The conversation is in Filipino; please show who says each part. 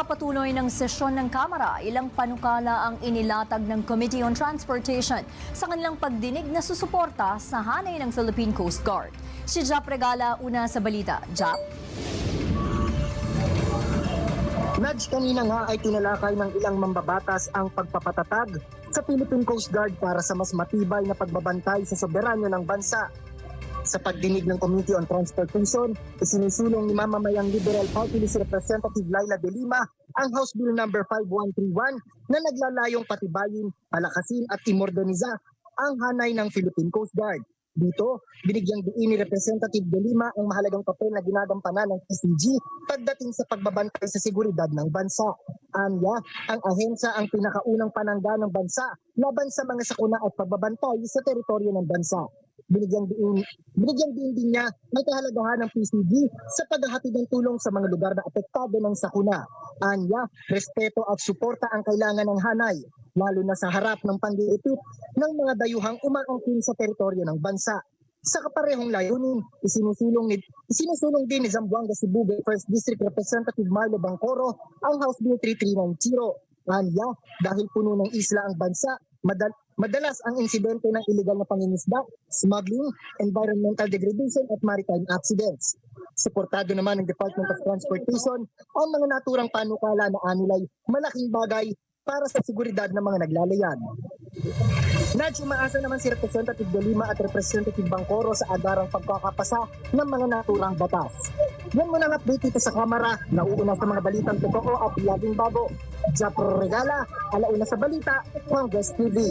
Speaker 1: Pagpapatuloy ng sesyon ng Kamara, ilang panukala ang inilatag ng Committee on Transportation sa kanilang pagdinig na susuporta sa hanay ng Philippine Coast Guard. Si Jap Regala, una sa balita. Jap?
Speaker 2: Nudge kanina nga ay tinalakay ng ilang mambabatas ang pagpapatatag sa Philippine Coast Guard para sa mas matibay na pagbabantay sa soberanyo ng bansa. Sa pagdinig ng Committee on Transportation, isinusulong ni mamamayang Liberal Party List Representative Laila De Lima ang House Bill No. 5131 na naglalayong patibayin, palakasin at imordoniza ang hanay ng Philippine Coast Guard. Dito, binigyang diin ni Representative De Lima ang mahalagang papel na ginagampanan ng PCG pagdating sa pagbabantay sa seguridad ng bansa. Anya, ang ahensya ang pinakaunang panangga ng bansa laban sa mga sakuna at pagbabantay sa teritoryo ng bansa. Binigyang diin, binigyang din din niya ng kahalagahan ng PCG sa paghahatid ng tulong sa mga lugar na apektado ng sakuna. Anya, respeto at suporta ang kailangan ng hanay, lalo na sa harap ng pandiipit ng mga dayuhang umaangkin sa teritoryo ng bansa. Sa kaparehong layunin, isinusulong, ni, isinusulong din ni Zamboanga Cebu 1st District Representative Marlo Bangcoro ang House Bill 3390. Anya, dahil puno ng isla ang bansa, madal, madalas ang insidente ng illegal na pangingisda, smuggling, environmental degradation at maritime accidents. Suportado naman ng Department of Transportation ang mga naturang panukala na anilay malaking bagay para sa seguridad ng mga naglalayan. Nadyo umaasa naman si Representative De Lima at Representative Bangcoro sa agarang pagkakapasa ng mga naturang batas. Yan muna ang update dito sa Kamara. Nauuna sa mga balitang totoo at laging bago. Japro Regala, alauna sa balita, Congress TV.